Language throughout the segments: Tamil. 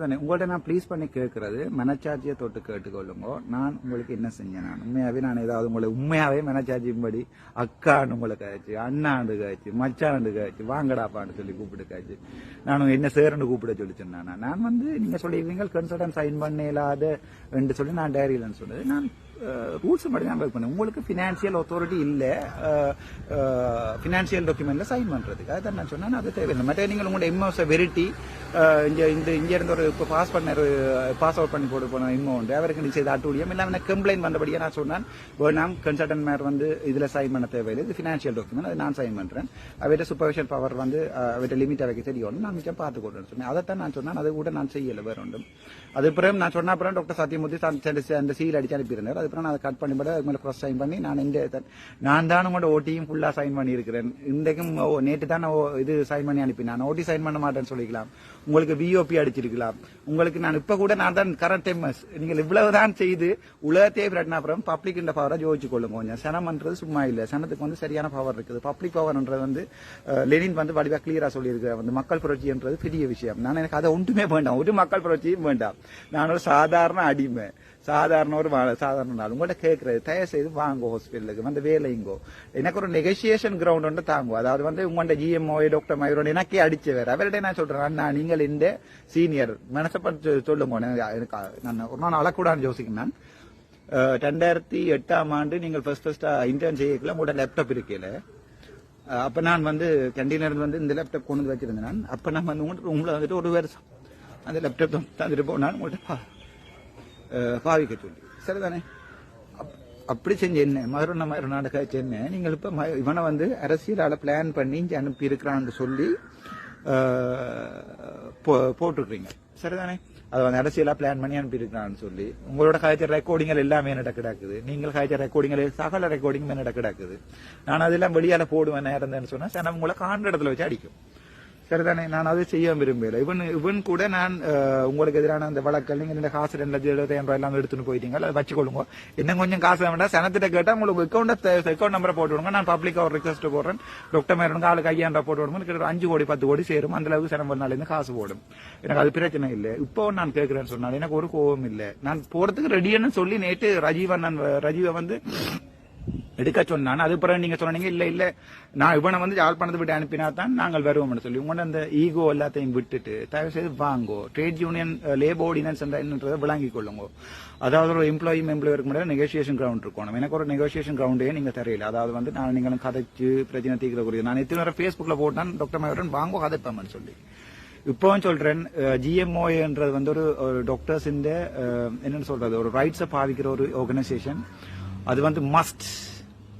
தானே உங்கள்ட்ட நான் ப்ளீஸ் பண்ணி கேட்கறது மனச்சாட்சியை தொட்டு கேட்டுக்கொள்ளுங்க. நான் உங்களுக்கு என்ன செஞ்சேன்? நான் உண்மையாவே நான் ஏதாவது உங்களை உண்மையாவே மனச்சாட்சியும்படி அக்கான்னு உங்களை காய்ச்சி அண்ணாண்டு காய்ச்சி மச்சாண்டு காய்ச்சி வாங்கடாப்பான்னு சொல்லி கூப்பிட்டு காய்ச்சி நான் என்ன சேரன்னு கூப்பிட சொல்லி சொன்னேன் நான். வந்து நீங்க சொல்லியிருக்கீங்க கன்சல்டன் சைன் பண்ண இல்லாத என்று சொல்லி நான் டைரியிலன்னு சொன்னது. நான் ரூல்ஸ் மட்டும் தான் பண்ணு உங்களுக்கு ஃபினான்சியல் அத்தாரிட்டி இல்லை. ஃபினான்சியல் டாக்குமெண்ட்ல சைன் பண்றதுக்கு. அதை நான் சொன்னேன். அது தேவையில்லை. மற்ற நீங்கள் உங்களோட எம்ஓஸை வெரிட்டி இங்கே இந்த இங்கே இருந்து ஒரு இப்போ பாஸ் பண்ண பாஸ் அவுட் பண்ணி போட்டு போன இம்மோ உண்டு அவருக்கு நீ செய்த அட்டூழியம் இல்லாம கம்ப்ளைண்ட் வந்தபடியே நான் சொன்னேன். நாம் கன்சல்டன்ட் மேர் வந்து இதில் சைன் பண்ண தேவையில்லை. இது ஃபினான்ஷியல் டாக்குமெண்ட் அதை நான் சைன் பண்ணுறேன் அவர்கிட்ட சூப்பர்விஷன் பவர் வந்து அவர்கிட்ட லிமிட் வைக்க தெரியும் நான் மிச்சம் பார்த்து கொடுறேன்னு சொன்னேன். அதைத்தான் நான் சொன்னேன். அதை கூட நான் செய்யலை வேற ஒன்றும். அது பிறகு நான் சொன்ன அப்புறம் டாக்டர் சத்யமூர்த்தி அந்த- அந்த சீல் அடிச்சு அனுப்பியிருந்தார். அதுக்கப்புறம் நான் அதை கட் பண்ணி அது அதுக்கு மேலே க்ராஸ் சைன் பண்ணி நான் இந்த நான் தான் உங்களோட ஓட்டியும் ஃபுல்லாக சைன் பண்ணியிருக்கிறேன். இன்றைக்கும் ஓ- நேற்று தான் நான் ஓ- இது சைன் பண்ணி அனுப்பி நான் ஓட்டி சைன் பண்ண மாட்டேன்னு சொல்லிக்கலாம். உங்களுக்கு விஓபி அடிச்சிருக்கலாம். உங்களுக்கு நான் இப்போ கூட நான் தான் கரண்ட் எம்எஸ் நீங்கள் இவ்வளவு தான் செய்து உலகத்தையே பிரட்னாபுரம் அப்புறம் பப்ளிக் இந்த பவரை ஜோதிச்சு கொள்ளுங்க கொஞ்சம். சனம்ன்றது சும்மா இல்லை. சனத்துக்கு வந்து சரியான பவர் இருக்குது. பப்ளிக் பவர்ன்றது வந்து லெனின் வந்து வடிவாக கிளியராக சொல்லியிருக்க வந்து மக்கள் புரட்சின்றது பெரிய விஷயம். நான் எனக்கு அதை ஒன்றுமே வேண்டாம். ஒரு மக்கள் புரட்சியும் வேண்டாம். நான் ஒரு சாதாரண அடிமை. சாதாரண ஒரு சாதாரண நாள். உங்கள்கிட்ட கேட்கறது தயவு செய்து வாங்க ஹாஸ்பிட்டலுக்கு வந்து வேலைங்கோ எனக்கு ஒரு நெகோசியேஷன் கிரவுண்ட் ஒன்று தாங்குவோம் அதாவது வந்து உங்கள்ட்ட ஜிஎம்ஓ டாக்டர் மயூரோட எனக்கே அடிச்சு வேற. அவர்கிட்ட நான் சொல்றேன் அண்ணா நீங்கள் இந்த சீனியர் மனசப்பட்டு சொல்லுங்க. எனக்கு நான் ஒரு நாள் அழக்கூடாதுன்னு யோசிக்கிறேன் நான் ரெண்டாயிரத்தி எட்டாம் ஆண்டு நீங்கள் ஃபர்ஸ்ட் ஃபர்ஸ்டா இன்டர்ன் செய்யக்கல உங்களோட லேப்டாப் இருக்கல அப்போ அப்ப நான் வந்து கேண்டீன்ல வந்து இந்த லேப்டாப் கொண்டு வந்து வச்சிருந்தேன் நான். அப்ப நான் வந்து உங்கள்ட்ட ரூமில் வந்துட்டு ஒரு வருஷம் அந்த லேப்டாப் தந்துட்டு போனான் உங்கள்ட்ட பாவிக்க சொல்லி சரிதானே அப்- அப்படி செஞ்ச என்ன மறுநாள் மறுநாடு கழிச்சு என்ன நீங்கள் இப்ப ம- இவனை வந்து அரசியலால பிளான் பண்ணி இங்கே அனுப்பி இருக்கிறான்னு சொல்லி போ- போட்டிருக்கிறீங்க சரிதானே அதை வந்து அரசியலா பிளான் பண்ணி அனுப்பியிருக்கிறான்னு சொல்லி உங்களோட காய்ச்சல் ரெக்கார்டிங்கள் எல்லாமே என்னிட கிடக்குது நீங்கள் காய்ச்சல் ரெக்கார்டிங்கள் சகல ரெக்கார்டிங் என்னிட கிடக்குது நான் அதெல்லாம் வெளியால போடுவேன் நேரம் சொன்னா சனம் உங்களை காண்ற இடத்துல வச்சு அடிக்கும் சரிதானே? நான் அதை செய்ய விரும்பல இவன் இவன் கூட நான் உங்களுக்கு எதிரான அந்த வழக்கல் நீங்க இந்த காசு ரெண்டு லட்சம் எழுபத்தாயிரம் ரூபாய் எல்லாம் எடுத்துட்டு போயிட்டீங்க அதை வச்சுக்கொள்ளுங்க. இன்னும் கொஞ்சம் காசு வேண்டாம். சனத்திட்ட கேட்டா உங்களுக்கு அக்கௌண்ட் அக்கௌண்ட் நம்பரை போட்டு விடுங்க. நான் பப்ளிக் ஒரு ரிக்வஸ்ட் போடுறேன். டாக்டர் மேரனுக்கு ஆளுக்கு ஐயாயிரம் ரூபாய் போட்டு விடுங்க. எனக்கு அஞ்சு கோடி பத்து கோடி சேரும். அந்த அளவுக்கு சனம் நாள் இருந்து காசு போடும். எனக்கு அது பிரச்சனை இல்லை. இப்போ நான் கேட்கிறேன்னு சொன்னால் எனக்கு ஒரு கோபம் இல்லை. நான் போறதுக்கு ரெடியானு சொல்லி நேற்று ரஜீவ் நான் ரஜீவை வந்து எடுக்க சொன்னான். அது பிறகு நீங்க சொன்னீங்க இல்ல இல்ல நான் இவனை வந்து யாழ்ப்பாணத்தை விட்டு அனுப்பினா தான் நாங்கள் வருவோம்னு சொல்லி. உங்களோட அந்த ஈகோ எல்லாத்தையும் விட்டுட்டு தயவு செய்து வாங்கோ ட்ரேட் யூனியன் லேபர் ஆர்டினன்ஸ் என்னன்றதை விளங்கிக் கொள்ளுங்க. அதாவது ஒரு எம்ப்ளாயி எம்ப்ளாயருக்கு மட்டும் நெகோசியேஷன் கிரவுண்ட் இருக்கணும். எனக்கு ஒரு நெகோசியேஷன் கிரவுண்டே நீங்க தெரியல. அதாவது வந்து நான் நீங்களும் கதைச்சு பிரச்சனை தீர்க்கக்கூடிய நான் எத்தனை நேரம் ஃபேஸ்புக்ல போட்டான் டாக்டர் மயூரன் வாங்கோ கதைப்பேன் சொல்லி. இப்பவும் சொல்றேன் ஜிஎம்ஓன்றது வந்து ஒரு டாக்டர்ஸின் டாக்டர்ஸ் இந்த என்னன்னு சொல்றது ஒரு ரைட்ஸை பாவிக்கிற ஒரு ஆர்கனைசேஷன் அது வந்து must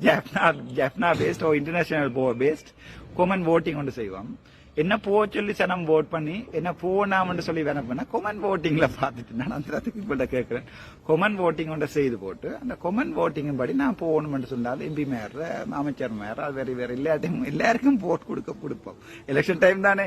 Jaffna Jaffna based or international போ பேஸ்ட் கொமன் ஓட்டிங் ஒன்று செய்வோம் என்ன போ சொல்லி சனம் ஓட் பண்ணி என்ன போனாம்னு சொல்லி வேணா பண்ணா கொமன் ஓட்டிங்ல பார்த்துட்டு நான் அந்த இடத்துக்கு இப்ப கேட்கிறேன் கொமன் ஓட்டிங் ஒன்றை செய்து போட்டு அந்த கொமன் ஓட்டிங்கும் படி நான் போகணும்னு சொன்னால் எம்பி மேயர் அமைச்சர் மேயர் அது வேற வேற எல்லாத்தையும் எல்லாருக்கும் போட் கொடுக்க கொடுப்போம் எலெக்ஷன் டைம் தானே.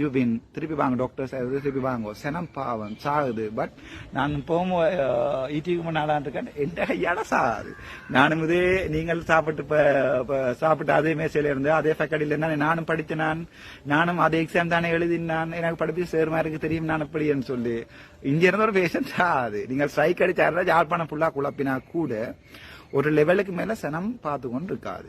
யூ பின் திருப்பி வாங்க டாக்டர்ஸ் திருப்பி வாங்க. சனம் பாவம் சாகுது. பட் நான் இப்பவும் ஈட்டிக்கு முன்னாடி இருக்கேன். எந்த கையால சாகுது நானும் இதே நீங்கள் சாப்பிட்டு இப்போ சாப்பிட்டு அதே மேசையில் இருந்து அதே ஃபேக்கடியில இருந்தானே நானும் படித்து நான் நானும் அதே எக்ஸாம் தானே எழுதினான். எனக்கு படிப்பு சேருமா இருக்கு தெரியும் நான் எப்படின்னு சொல்லி. இங்கே இருந்த ஒரு பேஷண்ட் ஆகுது. நீங்கள் ஸ்ட்ரைக் அடிச்சாருந்தா யாழ்ப்பாணம் ஃபுல்லாக குழப்பினா கூட ஒரு லெவலுக்கு மேலே சனம் பார்த்து கொண்டு இருக்காது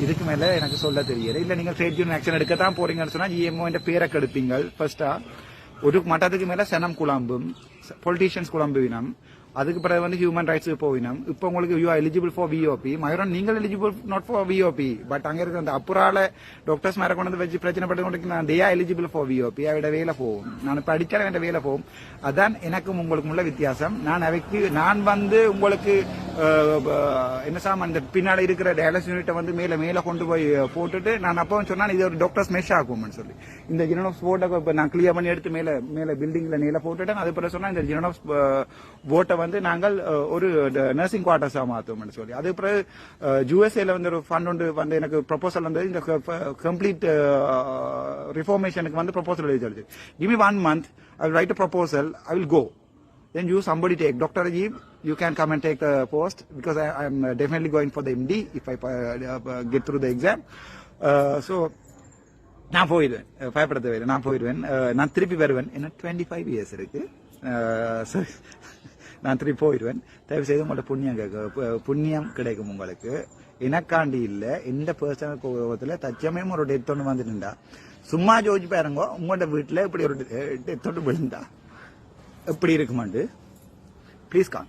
இதுக்கு மேல எனக்கு சொல்ல தெரியல. இல்ல நீங்க ட்ரேட் யூனியன் ஆக்ஷன் எடுக்கத்தான் போறீங்கன்னு சொன்னா ஜிஎம்ஓ பேரை கெடுப்பீங்க ஃபர்ஸ்டா ஒரு மட்டத்துக்கு மேல சனம் குழம்பும் பொலிட்டீஷியன்ஸ் குழம்புவினம் அதுக்கு பிறகு வந்து ஹியூமன் ரைட்ஸுக்கு போவினம். இப்போ உங்களுக்கு you eligible for VOP Mayuran நீங்கள் eligible not for VOP but அங்கே இருக்கிற அந்த அப்புறால டாக்டர்ஸ் மேலே கொண்டு வந்து வச்சு பிரச்சனை பட்டு கொண்டு நான் டேயா எலிஜிபிள் ஃபார் விஓபி அவட வேலை போகும். நான் இப்போ அடிச்சாலும் வேலை போகும். அதான் எனக்கும் உங்களுக்கும் உள்ள வித்தியாசம். நான் அவைக்கு நான் வந்து உங்களுக்கு என்ன சாம் அந்த பின்னாடி இருக்கிற டயாலிஸ் யூனிட்டை வந்து மேலே மேலே கொண்டு போய் போட்டுட்டு நான் அப்போ சொன்னால் இது ஒரு டாக்டர்ஸ் மெஷ் ஆகும்னு சொல்லி. இந்த ஜினோஸ் போட்டை இப்போ நான் கிளியர் பண்ணி எடுத்து மேலே மேலே பில்டிங்கில் மேலே போட்டுட்டேன். அது பிறகு சொன்னால் இந்த ஜினோஸ் போட்டை வந்து வந்து நாங்கள் ஒரு நர்சிங் குவார்டர்ஸா மாத்துவோம்னு சொல்லி. அது பிறகு யூஎஸ்ஏல வந்து ஒரு ஃபண்ட் ஒன்று வந்து எனக்கு ப்ரொபோசல் வந்து இந்த கம்ப்ளீட் ரிஃபார்மேஷனுக்கு வந்து ப்ரொபோசல் எழுதி சொல்லுது give me one month I will write a proposal I will go then you somebody take Dr. Ajib, you can come and take the post because I am uh, definitely going for the MD if I uh, uh, get through the exam. Uh, so நான் போயிடுவேன். பயப்பட தேவையில்லை நான் போயிடுவேன். நான் திருப்பி வருவேன். என்ன டுவெண்ட்டி ஃபைவ் இயர்ஸ் இருக்கு நான் திருப்பி போயிடுவேன். தயவு செய்து உங்கள்ட்ட புண்ணியம் கேட்க புண்ணியம் கிடைக்கும் உங்களுக்கு. எனக்காண்டி இல்லை. எந்த பர்சனல் கோபத்தில் தச்சமயம் ஒரு டெத் ஒன்று வந்துட்டுண்டா. சும்மா ஜோதிச்சு பாருங்க. உங்கள்ட்ட வீட்டில் இப்படி ஒரு டெத் eh, ஒன்று விழுந்தா. எப்படி இருக்குமாண்டு? ப்ளீஸ் கான்